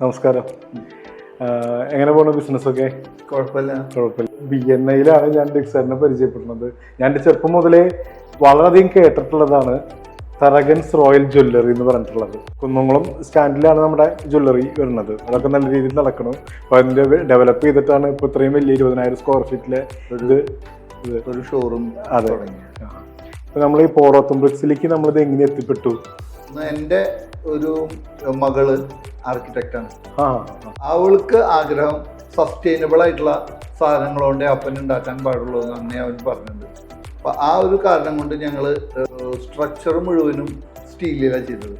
നമസ്കാരം. എങ്ങനെ പോണു ബിസിനസ് ഒക്കെ കുഴപ്പമില്ല. കുഴപ്പമില്ല. ബി എൻ ഐയിലാണ് ഞാൻ ഡിക്സറിനെ പരിചയപ്പെടുന്നത്. ഞാൻ എന്റെ ചെറുപ്പം മുതലേ വളരെയധികം കേട്ടിട്ടുള്ളതാണ് തറഗൻസ് റോയൽ ജ്വല്ലറി എന്ന് പറഞ്ഞിട്ടുള്ളത്. കുന്നംകുളം സ്റ്റാൻഡിലാണ് നമ്മുടെ ജ്വല്ലറി വരുന്നത്. അതൊക്കെ നല്ല രീതിയിൽ നടക്കണം. അപ്പോൾ അതിന്റെ ഡെവലപ്പ് ചെയ്തിട്ടാണ് ഇപ്പോൾ ഇത്രയും വലിയ ഇരുപതിനായിരം സ്ക്വയർ ഫീറ്റിലെ ഇത് ഒരു ഷോറൂം അതെ. അപ്പോൾ നമ്മൾ ഈ പോറോത്തും ബ്രിക്സിലേക്ക് നമ്മളിത് എങ്ങനെ എത്തിപ്പെട്ടു? എന്റെ ഒരു മകൾ ആർക്കിടെക്റ്റാണ് ആണ്. അവൾക്ക് ആഗ്രഹം സസ്റ്റൈനബിൾ ആയിട്ടുള്ള സാധനങ്ങളോണ്ടേ അപ്പൻ ഉണ്ടാക്കാൻ പാടുള്ളൂ എന്ന് അന്നേ അവൻ പറഞ്ഞിട്ടുണ്ട്. അപ്പൊ ആ ഒരു കാരണം കൊണ്ട് ഞങ്ങൾ സ്ട്രക്ചർ മുഴുവനും സ്റ്റീലിലാണ് ചെയ്തത്.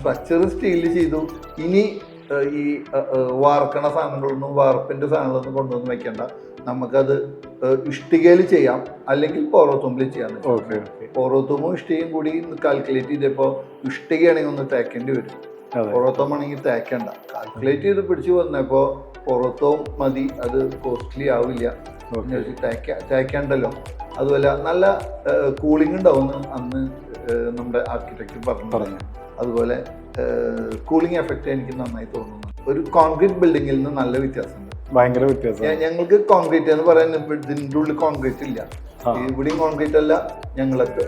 സ്ട്രക്ചർ സ്റ്റീലിൽ ചെയ്തു. ഇനി ഈ വാർക്കണ സാധനങ്ങളൊന്നും വാർപ്പിന്റെ സാധനങ്ങളൊന്നും കൊണ്ടുവന്ന് വെക്കണ്ട. നമുക്കത് ഇഷ്ടികയിൽ ചെയ്യാം. അല്ലെങ്കിൽ പോറോത്തുമ്പിൽ ചെയ്യാം ഓക്കെ ഓക്കെ. പോറോത്തുമ്പും ഇഷ്ടികയും കൂടി കാൽക്കുലേറ്റ് ചെയ്തപ്പോൾ ഇഷ്ടികയാണെങ്കിൽ ഒന്ന് തേക്കേണ്ടി വരും. അതെ. പൊറോത്തമാണെങ്കിൽ തേക്കണ്ട. കാൽക്കുലേറ്റ് ചെയ്ത് പിടിച്ചു വന്നപ്പോൾ പൊറോത്തവും മതി അത് കോസ്റ്റ്ലി ആവില്ല. തേക്കണ്ടല്ലോ. അതുപോലെ നല്ല കൂളിംഗ് ഉണ്ടാവും അന്ന് നമ്മുടെ ആർക്കിടെക്ട് പറഞ്ഞു പറഞ്ഞു. അതുപോലെ കൂളിംഗ് എഫക്റ്റ് എനിക്ക് നന്നായി തോന്നുന്നു. ഒരു കോൺക്രീറ്റ് ബിൽഡിങ്ങിൽ നിന്ന് നല്ല വ്യത്യാസമുണ്ട്. ഭയങ്കര വ്യത്യാസം. ഞങ്ങൾക്ക് കോൺക്രീറ്റ് എന്ന് പറയാൻ ഇതിന്റെ ഉള്ളിൽ കോൺക്രീറ്റ് ഇല്ല. ഇവിടെയും കോൺക്രീറ്റ് അല്ല ഞങ്ങൾക്ക്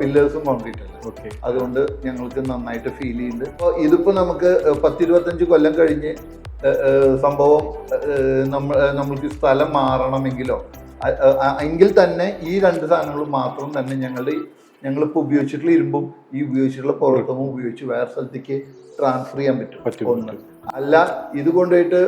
പില്ലേഴ്സും കോൺക്രീറ്റ് അല്ല. അതുകൊണ്ട് ഞങ്ങൾക്ക് നന്നായിട്ട് ഫീൽ ചെയ്യുന്നുണ്ട്. അപ്പോൾ ഇതിപ്പോൾ നമുക്ക് പത്തിരുപത്തഞ്ച് കൊല്ലം കഴിഞ്ഞ് സംഭവം നമ്മൾ നമ്മൾക്ക് സ്ഥലം മാറണമെങ്കിലോ എങ്കിൽ തന്നെ ഈ രണ്ട് സാധനങ്ങൾ മാത്രം തന്നെ ഞങ്ങളുടെ ഞങ്ങളിപ്പോൾ ഉപയോഗിച്ചിട്ടുള്ള ഇരുമ്പും ഈ ഉപയോഗിച്ചിട്ടുള്ള പുറത്തും ഉപയോഗിച്ച് വേറെ സ്ഥലത്തേക്ക് ട്രാൻസ്ഫർ ചെയ്യാൻ പറ്റും, ഒന്ന്. അല്ല ഇത് കൊണ്ടുപോയിട്ട്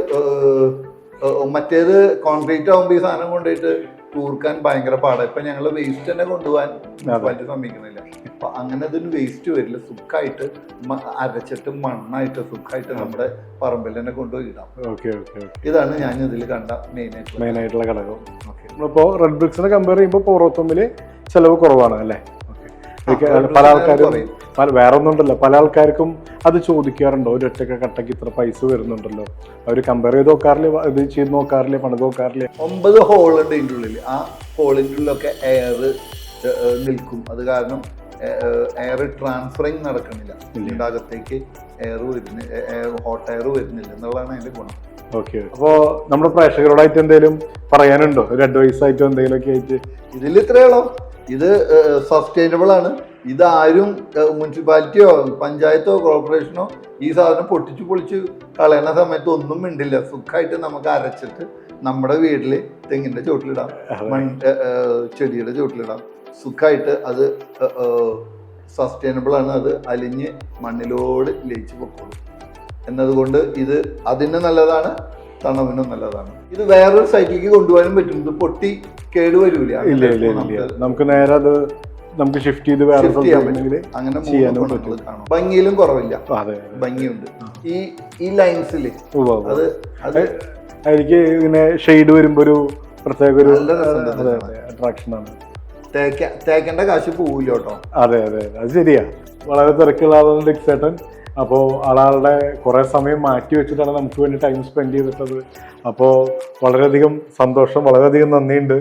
മറ്റേത് കോൺക്രീറ്റ് ആകുമ്പോൾ ഈ സാധനം കൊണ്ടുപോയിട്ട് തൂർക്കാൻ ഭയങ്കര പാടാണ് ഇപ്പൊ ഞങ്ങൾ വേസ്റ്റ് തന്നെ കൊണ്ടുപോകാൻ മുനിസിപ്പാലിറ്റി സമ്മതിക്കുന്നില്ല. അപ്പൊ അങ്ങനെ അതിന് വേസ്റ്റ് വരില്ല. സുഖമായിട്ട് അരച്ചിട്ട് മണ്ണായിട്ട് സുഖമായിട്ട് നമ്മുടെ പറമ്പിൽ തന്നെ കൊണ്ടുപോയി ഇടാം. Okay okay okay. ഇതാണ് ഞാൻ ഇതിൽ കണ്ട മെയിൻ ആയിട്ടുള്ള മെയിൻ ആയിട്ടുള്ള ഘടകം. ഓക്കെ. നമ്മളിപ്പോൾ റെഡ് ബ്രിക്സിനെ കമ്പയർ ചെയ്യുമ്പോൾ പോറോത്തുമ്പിൽ ചെലവ് കുറവാണ് അല്ലേ? പല ആൾക്കാരും പല വേറെ ഒന്നും ഉണ്ടല്ലോ പല ആൾക്കാർക്കും അത് ചോദിക്കാറുണ്ടോ. ഒരു ഒറ്റക്ക കട്ടക്ക് ഇത്ര പൈസ വരുന്നുണ്ടല്ലോ. അവർ കമ്പയർ ചെയ്ത് നോക്കാറില്ലേ? ഇത് ചെയ്ത് നോക്കാറില്ലേ? പണിത് നോക്കാറില്ലേ? ഒമ്പത് ഹോൾ ഉണ്ട് ഇതിന്റെ ഉള്ളിൽ. ആ ഹോളിന്റെ ഉള്ളിലൊക്കെ എയർ നിൽക്കും. അത് കാരണം എയർ ട്രാൻസ്ഫറിങ് നടക്കണില്ല. ഇതിന്റെ അകത്തേക്ക് എയർ വരുന്ന ഹോട്ട് എയർ വരുന്നില്ല എന്നുള്ളതാണ് അതിന്റെ ഗുണം. ഓക്കെ. അപ്പോൾ നമ്മുടെ പ്രേക്ഷകരോടായിട്ട് എന്തെങ്കിലും പറയാനുണ്ടോ? ഒരു അഡ്വൈസ് ആയിട്ടോ എന്തെങ്കിലുമൊക്കെ ആയിട്ട്? ഇതിൽ ഇത്രയുള്ളൂ ഇത് സസ്റ്റൈനബിൾ ആണ്. ഇതാരും മുനിസിപ്പാലിറ്റിയോ പഞ്ചായത്തോ കോർപ്പറേഷനോ ഈ സാധനം പൊട്ടിച്ച് പൊളിച്ച് കളയണ സമയത്ത് ഒന്നും മിണ്ടില്ല. സുഖമായിട്ട് നമുക്ക് അരച്ചിട്ട് നമ്മുടെ വീട്ടിൽ തെങ്ങിന്റെ ചോട്ടിലിടാം. മൺ ചെടിയുടെ ചോട്ടിലിടാം. സുഖമായിട്ട് അത് സസ്റ്റൈനബിൾ ആണ്. അത് അലിഞ്ഞ് മണ്ണിലോട് ലയിച്ച് പൊക്കോളും. എന്നതുകൊണ്ട് ഇത് അതിന് നല്ലതാണ്. തണവിനും നല്ലതാണ്. ഇത് വേറൊരു സൈറ്റിലേക്ക് കൊണ്ടുപോകാനും പറ്റും. ഇത് പൊട്ടി കേടുവരൂല ഇല്ല ഇല്ല ഇല്ല നമുക്ക് നേരെ അത് നമുക്ക് ഷിഫ്റ്റ് ചെയ്ത് വേറെ അങ്ങനെ ചെയ്യാനും ഭംഗിയിലും കുറവില്ല. ഭംഗിയുണ്ട്. ഈ ഈ ലൈൻസിൽ. അത് എനിക്ക് ഇങ്ങനെ ഷെയ്ഡ് വരുമ്പോ ഒരു പ്രത്യേക ഒരു അട്രാക്ഷൻ ആണ്. തേക്ക തേക്കേണ്ട കാശ് പോവില്ല കേട്ടോ. അതെ അതെ അതെ. അത് ശരിയാ. വളരെ തിരക്കുള്ള ആളാണ് ഡിക്സേട്ടൻ അപ്പോൾ ആളാളുടെ കുറേ സമയം മാറ്റി വെച്ചിട്ടാണ് നമുക്ക് വേണ്ടി ടൈം സ്പെൻഡ് ചെയ്തിട്ടത്. അപ്പോൾ വളരെയധികം സന്തോഷം വളരെയധികം നന്ദിയുണ്ട്.